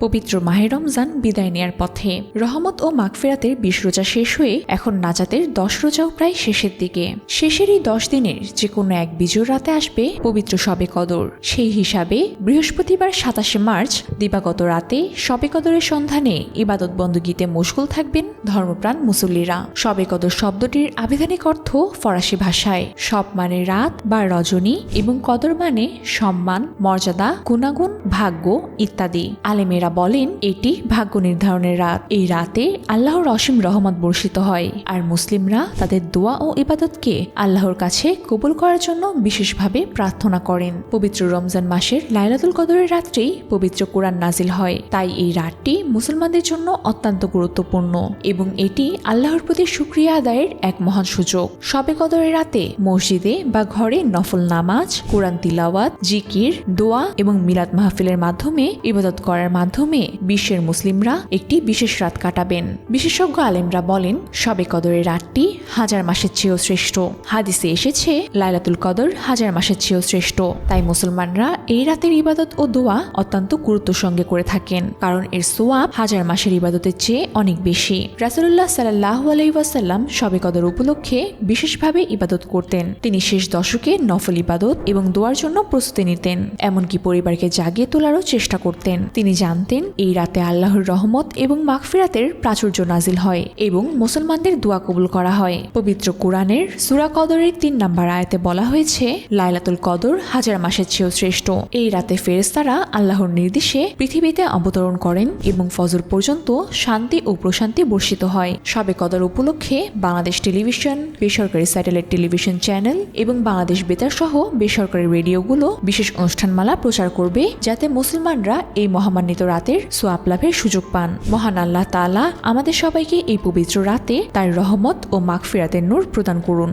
পবিত্র মাহে রমজান বিদায় নেয়ার পথে। রহমত ও মাগফেরাতের বিশ রোজা শেষ হয়ে এখন নাজাতের দশ রোজাও প্রায় শেষের দিকে। শেষের এই দশ দিনের যে কোনো এক বিজোর রাতে আসবে পবিত্র শবে কদর। সেই হিসাবে বৃহস্পতিবার সাতাশে মার্চ দিবাগত রাতে শবে কদরের সন্ধানে ইবাদত বন্দগীতে মশগুল থাকবেন ধর্মপ্রাণ মুসল্লিরা। শবে কদর শব্দটির আবিধানিক অর্থ ফরাসি ভাষায়। সব মানে রাত বা রজনী এবং কদর মানে সম্মান, মর্যাদা, গুণাগুণ, ভাগ্য ইত্যাদি। আলেমেরা বলেন, এটি ভাগ্য নির্ধারণের রাত। এই রাতে আল্লাহর অসীম রহমত বর্ষিত হয়। আর মুসলিমরা তাদের দোয়া ও ইবাদতকে আল্লাহর কাছে কবুল করার জন্য বিশেষভাবে প্রার্থনা করেন। পবিত্র রমজান মাসের লাইলাতুল কদরের রাত্রেই পবিত্র কোরআন নাজিল হয়। তাই এই রাতটি মুসলমানদের জন্য অত্যন্ত গুরুত্বপূর্ণ এবং এটি আল্লাহর প্রতি সুক্রিয়া আদায়ের এক মহান সুযোগ। শবে কদরের রাতে মসজিদে বা ঘরে নফল নামাজ, কোরআন তিলাওয়াত, জিকির, দোয়া এবং মিলাদ মাহফিলের মাধ্যমে ইবাদত করার মাধ্যমে বিশ্বের মুসলিমরা একটি বিশেষ রাত কাটাবেন। বিশেষজ্ঞ আলেমরা বলেন শবে কদরের রাতটি হাজার মাসের চেয়েও শ্রেষ্ঠ। হাদিসে এসেছে, লাইলাতুল কদর হাজার মাসের চেয়েও শ্রেষ্ঠ। তাই মুসলমানরা এই রাতের ইবাদত ও দোয়া অত্যন্ত গুরুত্ব সঙ্গে করে থাকেন, কারণ এর সোয়াব হাজার মাসের ইবাদতের চেয়ে অনেক বেশি। রাসুল্লাহ সাল্লাহ আলাইসাল্লাম শবে কদর উপলক্ষে বিশেষভাবে ইবাদত করতেন। তিনি শেষ দশকে নফল ইবাদত এবং দোয়ার জন্য প্রস্তুতি নিতেন, এমনকি পরিবারকে জাগিয়ে তোলারও চেষ্টা করতেন। তিনি জানতেন এই রাতে আল্লাহর রহমত এবং মাগফিরাতের প্রাচুর্য নাজিল হয় এবং মুসলমানদের দোয়া কবুল করা হয়। পবিত্র কোরআনের সুরা কদরের তিন নাম্বার আয়াতে বলা হয়েছে, লাইলাতুল কদর হাজার মাসের চেয়েও শ্রেষ্ঠ। এই রাতে ফেরেস্তারা আল্লাহর নির্দেশে পৃথিবীতে অবতরণ করেন এবং ফজর পর্যন্ত শান্তি ও প্রশান্তি বর্ষিত হয়। সবে কদর উপলক্ষে বাংলাদেশ টেলিভিশন, বেসরকারি স্যাটেলাইট টেলিভিশন চ্যানেল এবং বাংলাদেশ বেতার সহ বেসরকারি রেডিওগুলো বিশেষ অনুষ্ঠানমালা প্রচার করবে, যাতে মুসলমানরা এই মহামান্বিত রাতের সোয়াব লাভের সুযোগ পান। মহান আল্লাহ তালা আমাদের সবাইকে এই পবিত্র রাতে তার রহমত ও মাগফিরাতের নূর প্রদান করুন।